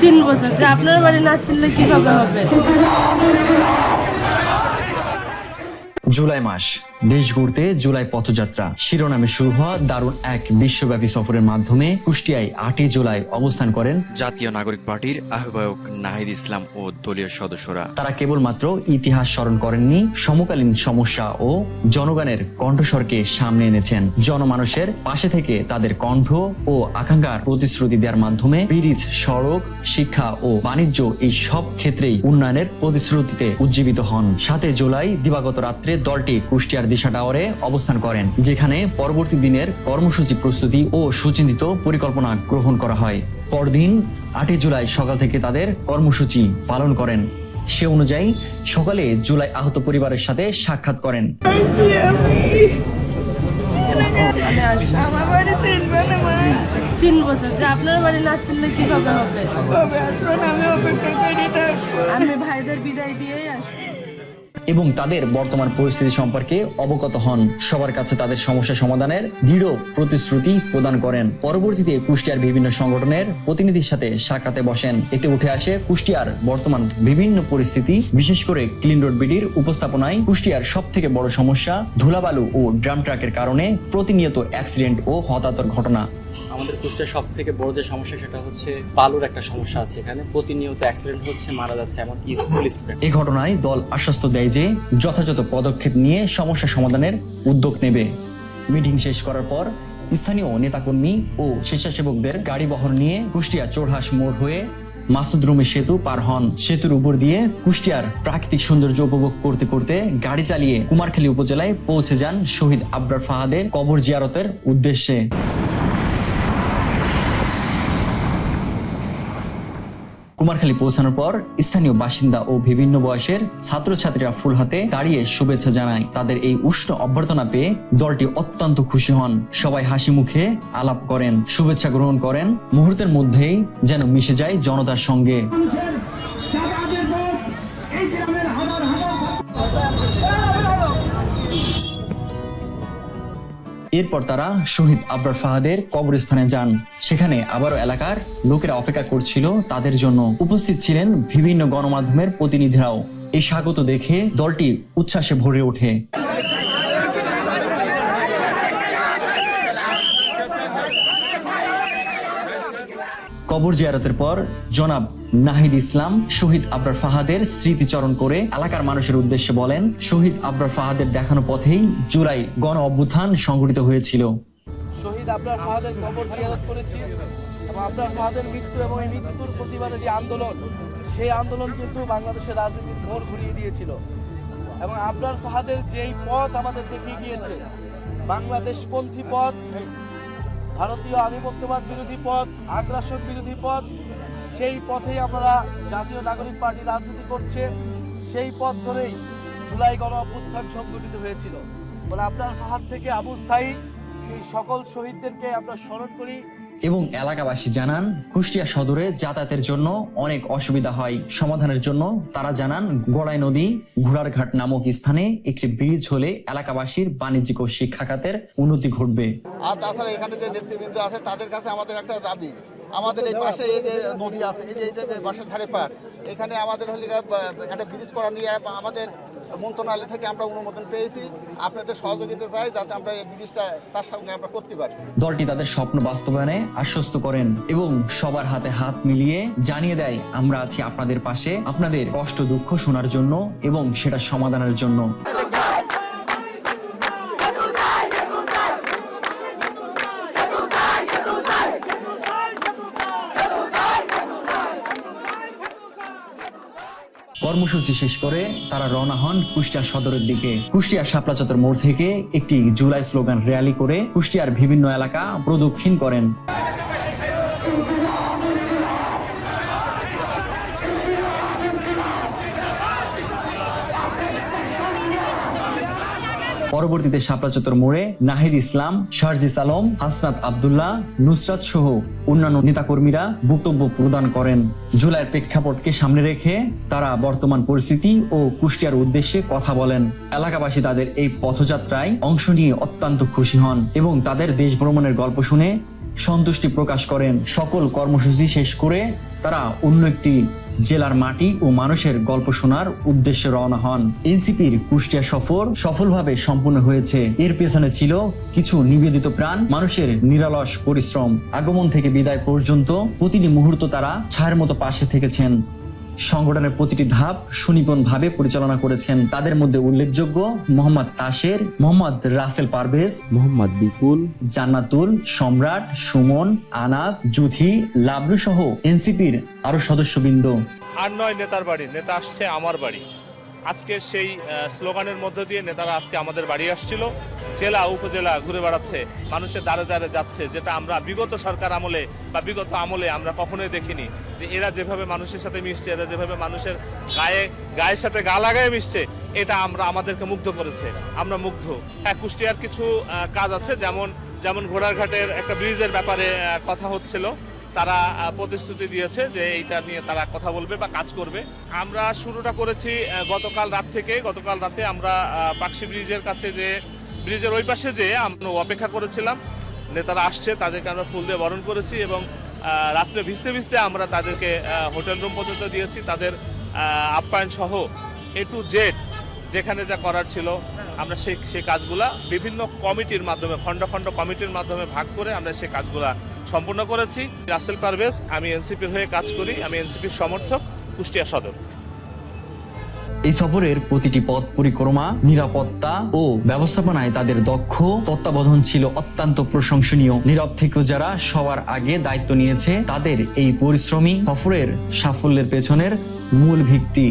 চিনবে চাচা আপনার বাড়ি না চিনলে কীভাবে হবে? জুলাই মাস। দেশ ঘুরতে জুলাই পথযাত্রা। শিরোনামে শুরু হওয়া দারুণ এক বিশ্বব্যাপী সফরের মাধ্যমে কুষ্টিয়ায় আটই জুলাই অবস্থান করেন জাতীয় নাগরিক পার্টির আহ্বায়ক নাহিদ ইসলাম ও দলীয় সদস্যরা। তারা কেবলমাত্র ইতিহাস স্মরণ করেননি সমকালীন সমস্যা ও জনগণের কণ্ঠস্বরকে সামনে এনেছেন। জনমানুষের পাশে থেকে তাদের কণ্ঠ ও আকাঙ্ক্ষার প্রতিশ্রুতি দেওয়ার মাধ্যমে ব্রিজ সড়ক শিক্ষা ও বাণিজ্য এই সব ক্ষেত্রেই উন্নয়নের প্রতিশ্রুতিতে উজ্জীবিত হন। সাথে জুলাই দিবাগত রাত্রে দলটি কুষ্টিয়ার দিশা টাওয়ারে অবস্থান করেন যেখানে পরবর্তী দিনের কর্মসূচি প্রস্তুতি ও সুচিন্তিত পরিকল্পনা গ্রহণ করা হয়। পরদিন আটই জুলাই সকাল থেকে তাদের কর্মসূচি পালন করেন। সে অনুযায়ী সকালে জুলাই আহত পরিবারের সাথে সাক্ষাৎ করেন। আমি আপনার বাড়ি না চিনলে কীভাবে হবে? ভাইদের বিদায় আসব এবং তাদের বর্তমান পরিস্থিতি সম্পর্কে অবগত হন। সবার কাছে তাদের সমস্যা সমাধানের দৃঢ় প্রতিশ্রুতি প্রদান করেন। পরবর্তীতে কুষ্টিয়ার বিভিন্ন সংগঠনের প্রতিনিধির সাথে সাক্ষাতে বসেন। এতে উঠে আসে কুষ্টিয়ার বর্তমান বিভিন্ন পরিস্থিতি, বিশেষ করে ক্লিন রোড বিডির উপস্থাপনায় কুষ্টিয়ার সব থেকে বড় সমস্যা ধুলাবালু ও ড্রাম ট্রাকের কারণে প্রতিনিয়ত অ্যাক্সিডেন্ট ও হতাহতর ঘটনা। আমাদের কুষ্টিয়ার সব থেকে বড় যে সমস্যা, সেটা হচ্ছে বালুর একটা সমস্যা আছে এখানে। প্রতিনিয়ত অ্যাক্সিডেন্ট হচ্ছে, মারা যাচ্ছে এমনকি স্কুল স্টুডেন্ট এই ঘটনায় দল আশ্বস্ত দেয় যে যথাযথ পদক্ষেপ নিয়ে সমস্যা সমাধানের উদ্যোগ নেবে। মিটিং শেষ করার পর স্থানীয় নেতাকর্মী ও স্বেচ্ছাসেবকদের গাড়ি বহর নিয়ে কুষ্টিয়া চোরহাস মোড় হয়ে মাসুদ রুমি সেতু পার হন। সেতুর উপর দিয়ে কুষ্টিয়ার প্রাকৃতিক সৌন্দর্য উপভোগ করতে করতে গাড়ি চালিয়ে কুমারখালী উপজেলায় পৌঁছে যান শহীদ আবরার ফাহাদের কবর জিয়ারতের উদ্দেশ্যে। কুমারখালী পৌঁছানোর পর স্থানীয় বাসিন্দা ও বিভিন্ন বয়সের ছাত্রছাত্রীরা ফুল হাতে দাঁড়িয়ে শুভেচ্ছা জানায়। তাদের এই উষ্ণ অভ্যর্থনা পেয়ে দলটি অত্যন্ত খুশি হন। সবাই হাসি মুখে আলাপ করেন, শুভেচ্ছা গ্রহণ করেন। মুহূর্তের মধ্যেই যেন মিশে যায় জনতার সঙ্গে। এরপর তারা শহীদ আবরার ফাহাদের কবরস্থানে যান। সেখানে আবারও এলাকার লোকেরা অপেক্ষা করছিল তাদের জন্য। উপস্থিত ছিলেন বিভিন্ন গণমাধ্যমের প্রতিনিধিরাও। এই স্বাগত দেখে দলটি উচ্ছ্বাসে ভরে ওঠে। কবর জিয়ারতের পর জনাব নাহিদ ইসলাম শহীদ আবরার ফাহাদের স্মৃতিচরণ করে এলাকার মানুষের উদ্দেশ্যে বলেন, শহীদ আবরার ফাহাদের দেখানো পথেই জুলাই গণ অভ্যুত্থান সংঘটিত হয়েছিল। শহীদ আবরার ফাহাদের কবর জিয়ারত করেছি এবং আবরার ফাহাদের মৃত্যু এবং এই মৃত্যুর প্রতিবাদে যে আন্দোলন, সেই আন্দোলন কিন্তু বাংলাদেশের রাজনীতির মোড় ঘুরিয়ে দিয়েছিল। এবং আবরার ফাহাদের যেই পথ আমাদের দেখিয়ে গিয়েছে, বাংলাদেশপন্থী পথ ভারতীয় আধিপত্যবাদ বিরোধী পথ, আগ্রাসন বিরোধী পথ, সেই পথেই আমরা জাতীয় নাগরিক পার্টি রাজনীতি করছে। সেই পথ ধরেই জুলাই গণ অভ্যুত্থান সংগঠিত হয়েছিল। বলে আপনার হাত থেকে আবু সাইদ, সেই সকল শহীদদেরকে আমরা স্মরণ করি। এবং এলাকাবাসী জানান, কুষ্টিয়া সদরে যাতায়াতের জন্য অনেক অসুবিধা হয়। সমাধানের জন্য তারা জানান, গোড়াই নদী, ঘোড়ারঘাট নামক স্থানে একটি ব্রিজ হলে এলাকাবাসীর বাণিজ্যিক ও শিক্ষা খাতের উন্নতি ঘটবে। আর তাছাড়া এখানে যে নেতৃবৃন্দ আছে, তাদের কাছে আমাদের একটা দাবি। আমাদের এই পাশে এই যে নদী আছে, এই যে এইটা বাসের ধারে পার এখানে আমাদের হলে একটা ব্রিজ করা নিয়ে আমাদের মন্ত্রণালয় থেকে আমরা অনুমোদন পেয়েছি। আপনাদের সহযোগিতা চাই যাতে আমরা এই জিনিসটা তার সঙ্গে আমরা করতে পারি। দলটি তাদের স্বপ্ন বাস্তবায়নে আশ্বস্ত করেন এবং সবার হাতে হাত মিলিয়ে জানিয়ে দেয়, আমরা আছি আপনাদের পাশে। আপনাদের কষ্ট দুঃখ শোনার জন্য এবং সেটা সমাধানের জন্য। কর্মসূচি শেষ করে তারা রওনা হন কুষ্টিয়া সদরের দিকে। কুষ্টিয়া শাপলা চত্বর মোড় থেকে একটি জুলাই স্লোগান র্যালি করে কুষ্টিয়ার বিভিন্ন এলাকা প্রদক্ষিণ করেন। পরবর্তীতে শাপলা চত্বর মোড়ে নাহিদ ইসলাম, শারজিস আলম, হাসনাত আবদুল্লাহ, নুসরাত সহ অন্যান্য নেতাকর্মীরা বক্তব্য প্রদান করেন। জুলাইয়ের প্রেক্ষাপটকে সামনে রেখে তারা বর্তমান পরিস্থিতি ও কুষ্টিয়ার উদ্দেশ্যে কথা বলেন। এলাকাবাসী তাদের এই পথযাত্রায় অংশ নিয়ে অত্যন্ত খুশি হন এবং তাদের দেশ ভ্রমণের গল্প শুনে সন্তুষ্টি প্রকাশ করেন। সকল কর্মসূচি শেষ করে তারা অন্য একটি জেলার মাটি ও মানুষের গল্প শোনার উদ্দেশ্যে রওনা হন। এনসিপির কুষ্টিয়া সফর সফলভাবে সম্পূর্ণ হয়েছে। এর পেছনে ছিল কিছু নিবেদিত প্রাণ, মানুষের নিরালস পরিশ্রম। আগমন থেকে বিদায় পর্যন্ত প্রতিটি মুহূর্ত তারা ছায়ের মতো পাশে থেকেছেন। সংগঠনের প্রতিটি ধাপ সুনিপুণভাবে পরিচালনা করেছেন। তাদের মধ্যে উল্লেখযোগ্য মোহাম্মদ তাসের মোহাম্মদ রাসেল পারভেজ মোহাম্মদ বিপুল জান্নাতুল সম্রাট সুমন আনাস জুথি লাবলু সহ এনসিপির আরও সদস্যবৃন্দ। আর নয় নেতার বাড়ি নেতা আসছে আমার বাড়ি। আজকে সেই স্লোগানের মধ্য দিয়ে নেতারা আজকে আমাদের বাড়ি আসছিল। জেলা, উপজেলা ঘুরে বেড়াচ্ছে, মানুষের দ্বারে দ্বারে যাচ্ছে, যেটা আমরা বিগত সরকার আমলে বা বিগত আমলে আমরা কখনোই দেখিনি। যে এরা যেভাবে মানুষের সাথে মিশছে, এরা যেভাবে মানুষের গায়ে, গায়ের সাথে গা লাগায় মিশছে, এটা আমরা আমাদেরকে মুগ্ধ করেছে। আমরা মুগ্ধ। হ্যাঁ কুষ্টিয়ার কিছু কাজ আছে, যেমন যেমন ঘোড়ারঘাটের একটা ব্রিজের ব্যাপারে কথা হচ্ছিল। তারা প্রতিশ্রুতি দিয়েছে যে এইটা নিয়ে তারা কথা বলবে বা কাজ করবে। আমরা শুরুটা করেছি গতকাল রাত থেকে, গতকাল রাতে আমরা পাকশি ব্রিজের কাছে যে ব্রিজের ওই পাশে যে আমরা অপেক্ষা করেছিলাম। নেতারা আসছে, তাদেরকে আমরা ফুল দিয়ে বরণ করেছি এবং রাত্রে ভিজতে ভিজতে আমরা তাদেরকে হোটেল রুম পর্যন্ত দিয়েছি। তাদের আপ্যায়ন সহ এ টু জেড যেখানে যা করার ছিল, আমরা সেই সেই কাজগুলা বিভিন্ন কমিটির মাধ্যমে, খণ্ড খণ্ড কমিটির মাধ্যমে ভাগ করে আমরা সেই কাজগুলা সম্পূর্ণ করেছি। রাসেল পারভেজ, আমি এনসিপির হয়ে কাজ করি, আমি এনসিপির সমর্থক, কুষ্টিয়া সদর। এই সফরের প্রতিটি পথ পরিক্রমা, নিরাপত্তা ও ব্যবস্থাপনায় তাদের দক্ষ তত্ত্বাবধান ছিল অত্যন্ত প্রশংসনীয়। নীরব থেকেও যারা সবার আগে দায়িত্ব নিয়েছে, তাদের এই পরিশ্রমী সফরের সাফল্যের পেছনের মূল ভিত্তি।